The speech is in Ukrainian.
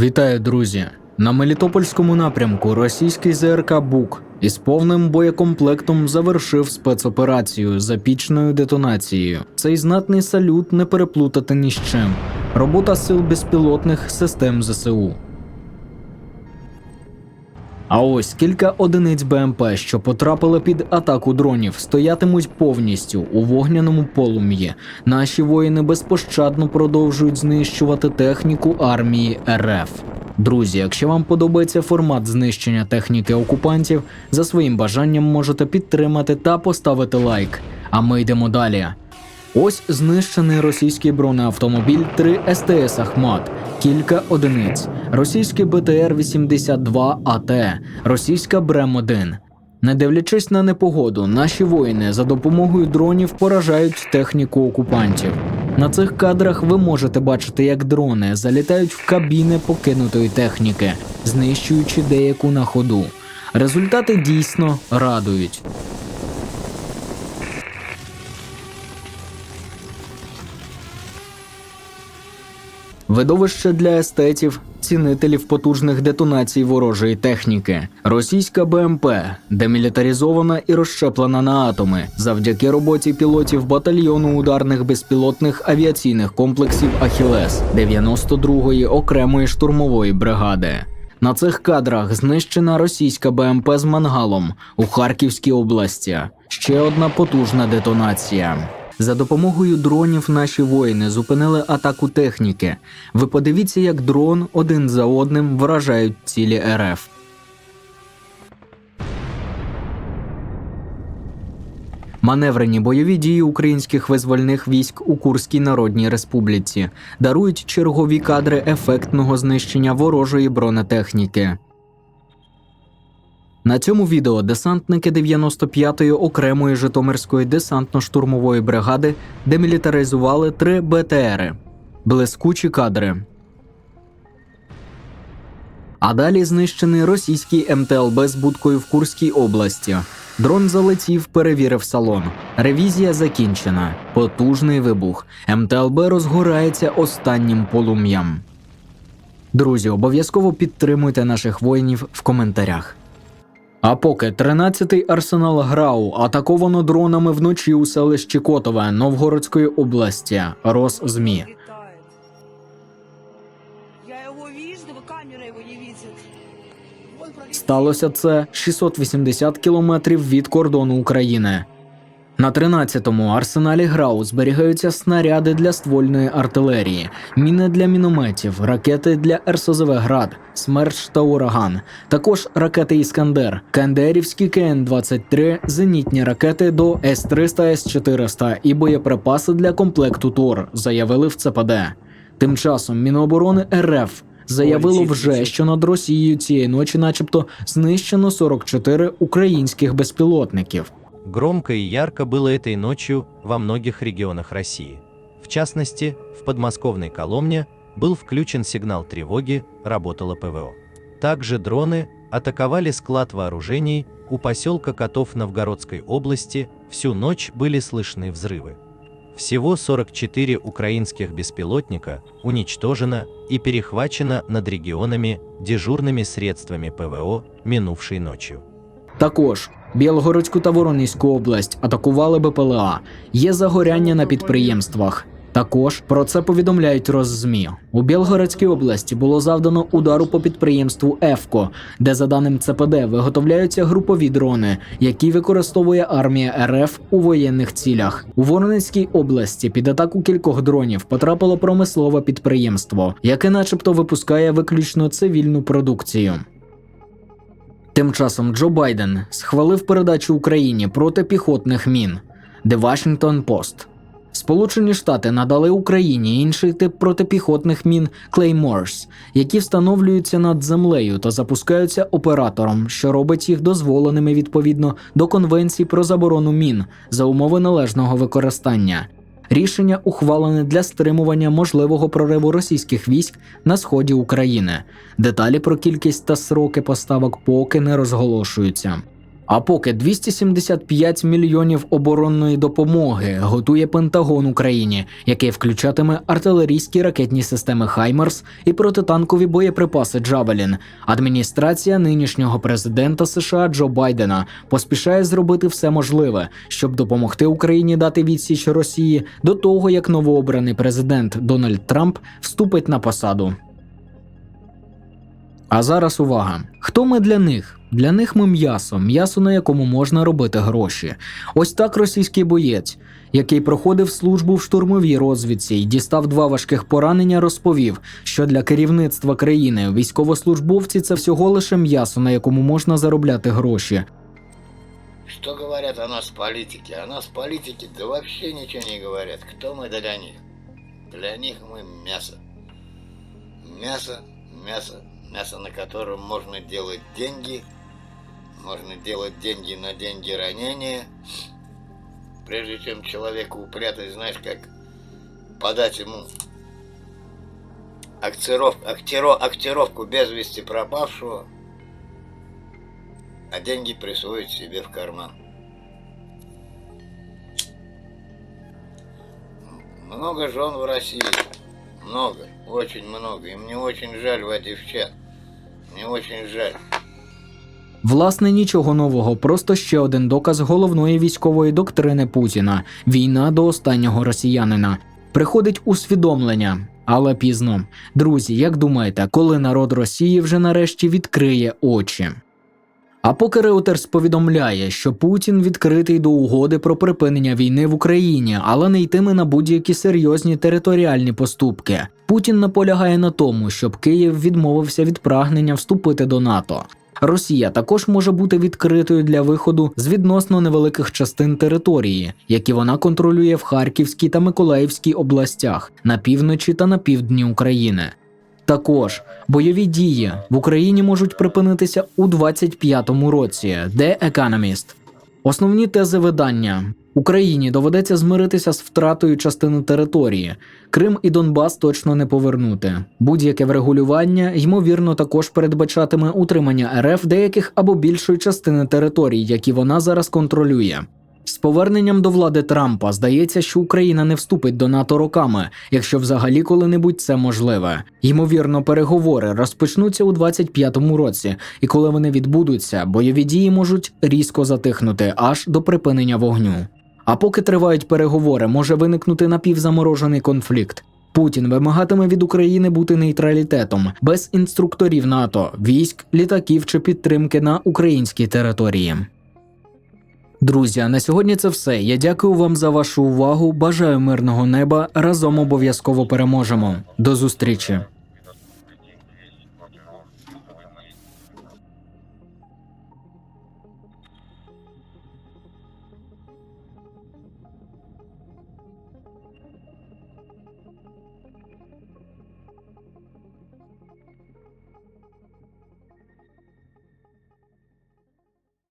Вітаю, друзі! На Мелітопольському напрямку російський ЗРК Бук із повним боєкомплектом завершив спецоперацію за пічною детонацією. Цей знатний салют не переплутати ні з чим. Робота сил безпілотних систем ЗСУ. А ось кілька одиниць БМП, що потрапили під атаку дронів, стоятимуть повністю у вогняному полум'ї. Наші воїни безпощадно продовжують знищувати техніку армії РФ. Друзі, якщо вам подобається формат знищення техніки окупантів, за своїм бажанням можете підтримати та поставити лайк. А ми йдемо далі. Ось знищений російський бронеавтомобіль 3 СТС Ахмат, кілька одиниць, російський БТР-82 АТ, російська БРЕМ-1. Не дивлячись на непогоду, наші воїни за допомогою дронів поражають техніку окупантів. На цих кадрах ви можете бачити, як дрони залітають в кабіни покинутої техніки, знищуючи деяку на ходу. Результати дійсно радують. Видовище для естетів, цінителів потужних детонацій ворожої техніки. Російська БМП демілітаризована і розщеплена на атоми завдяки роботі пілотів батальйону ударних безпілотних авіаційних комплексів Ахілес 92-ї окремої штурмової бригади. На цих кадрах знищена російська БМП з мангалом у Харківській області. Ще одна потужна детонація. За допомогою дронів наші воїни зупинили атаку техніки. Ви подивіться, як дрон один за одним вражають цілі РФ. Маневрені бойові дії українських визвольних військ у Курській Народній Республіці дарують чергові кадри ефектного знищення ворожої бронетехніки. На цьому відео десантники 95-ї окремої Житомирської десантно-штурмової бригади демілітаризували три БТРи. Блискучі кадри. А далі знищений російський МТЛБ з будкою в Курській області. Дрон залетів, перевірив салон. Ревізія закінчена. Потужний вибух. МТЛБ розгорається останнім полум'ям. Друзі, обов'язково підтримуйте наших воїнів в коментарях. А поки 13-й арсенал Грау атаковано дронами вночі у селищі Котове Новгородської області. Рос змі. Сталося це 680 кілометрів від кордону України. На 13-му арсеналі Грау зберігаються снаряди для ствольної артилерії, міни для мінометів, ракети для РСЗВ Град, Смерч та Ураган, також ракети Іскандер, Кандерівські КН-23, зенітні ракети до С-300, С-400 і боєприпаси для комплекту ТОР, заявили в ЦПД. Тим часом Міноборони РФ заявило вже, що над Росією цієї ночі, начебто, знищено 44 українських безпілотників. Громко и ярко было этой ночью во многих регионах России. В частности, в подмосковной Коломне был включен сигнал тревоги, работало ПВО. Также дроны атаковали склад вооружений у поселка Котов Новгородской области, всю ночь были слышны взрывы. Всего 44 украинских беспилотника уничтожено и перехвачено над регионами дежурными средствами ПВО минувшей ночью. Також Білгородську та Воронезьку область атакували БПЛА. Є загоряння на підприємствах. Також про це повідомляють Роззмі. У Білгородській області було завдано удару по підприємству ЕФКО, де, за даним ЦПД, виготовляються групові дрони, які використовує армія РФ у воєнних цілях. У Воронезькій області під атаку кількох дронів потрапило промислове підприємство, яке, начебто, випускає виключно цивільну продукцію. Тим часом Джо Байден схвалив передачу Україні протипіхотних мін The Washington Post. Сполучені Штати надали Україні інший тип протипіхотних мін Claymores, які встановлюються над землею та запускаються оператором, що робить їх дозволеними відповідно до Конвенції про заборону мін за умови належного використання. Рішення ухвалене для стримування можливого прориву російських військ на сході України. Деталі про кількість та сроки поставок поки не розголошуються. А поки 275 мільйонів оборонної допомоги готує Пентагон Україні, який включатиме артилерійські ракетні системи Хаймерс і протитанкові боєприпаси Джавелін. Адміністрація нинішнього президента США Джо Байдена поспішає зробити все можливе, щоб допомогти Україні дати відсіч Росії до того, як новообраний президент Дональд Трамп вступить на посаду. А зараз увага. Хто ми для них? Для них ми м'ясо, м'ясо, на якому можна робити гроші. Ось так російський боєць, який проходив службу в штурмовій розвідці і дістав два важких поранення, розповів, що для керівництва країни військовослужбовці це всього лише м'ясо, на якому можна заробляти гроші. Что говорят о нас политики? О нас политики да вообще ничего не говорят. Кто мы для них? Для них мы мясо. Мясо, мясо, мясо, на котором можно делать деньги. Можно делать деньги на деньги ранения. Прежде чем человеку упрятать, знаешь, как подать ему актиров, актиро, актировку без вести пропавшего, а деньги присвоить себе в карман. Много жен в России. Много, очень много. И мне очень жаль водевчат. Мне очень жаль. Власне, нічого нового, просто ще один доказ головної військової доктрини Путіна війна до останнього росіянина. Приходить усвідомлення, але пізно. Друзі, як думаєте, коли народ Росії вже нарешті відкриє очі? А поки Реутерс повідомляє, що Путін відкритий до угоди про припинення війни в Україні, але не йтиме на будь-які серйозні територіальні поступки. Путін наполягає на тому, щоб Київ відмовився від прагнення вступити до НАТО. Росія також може бути відкритою для виходу з відносно невеликих частин території, які вона контролює в Харківській та Миколаївській областях на півночі та на півдні України. Також бойові дії в Україні можуть припинитися у 25-му році, де Economist. Основні тези видання Україні доведеться змиритися з втратою частини території. Крим і Донбас точно не повернути. Будь-яке врегулювання, ймовірно, також передбачатиме утримання РФ деяких або більшої частини територій, які вона зараз контролює. З поверненням до влади Трампа здається, що Україна не вступить до НАТО роками, якщо взагалі коли-небудь це можливе. Ймовірно, переговори розпочнуться у 25-му році, і коли вони відбудуться, бойові дії можуть різко затихнути аж до припинення вогню. А поки тривають переговори, може виникнути напівзаморожений конфлікт. Путін вимагатиме від України бути нейтралітетом без інструкторів НАТО, військ, літаків чи підтримки на українській території. Друзі, а на сьогодні це все. Я дякую вам за вашу увагу. Бажаю мирного неба. Разом обов'язково переможемо. До зустрічі.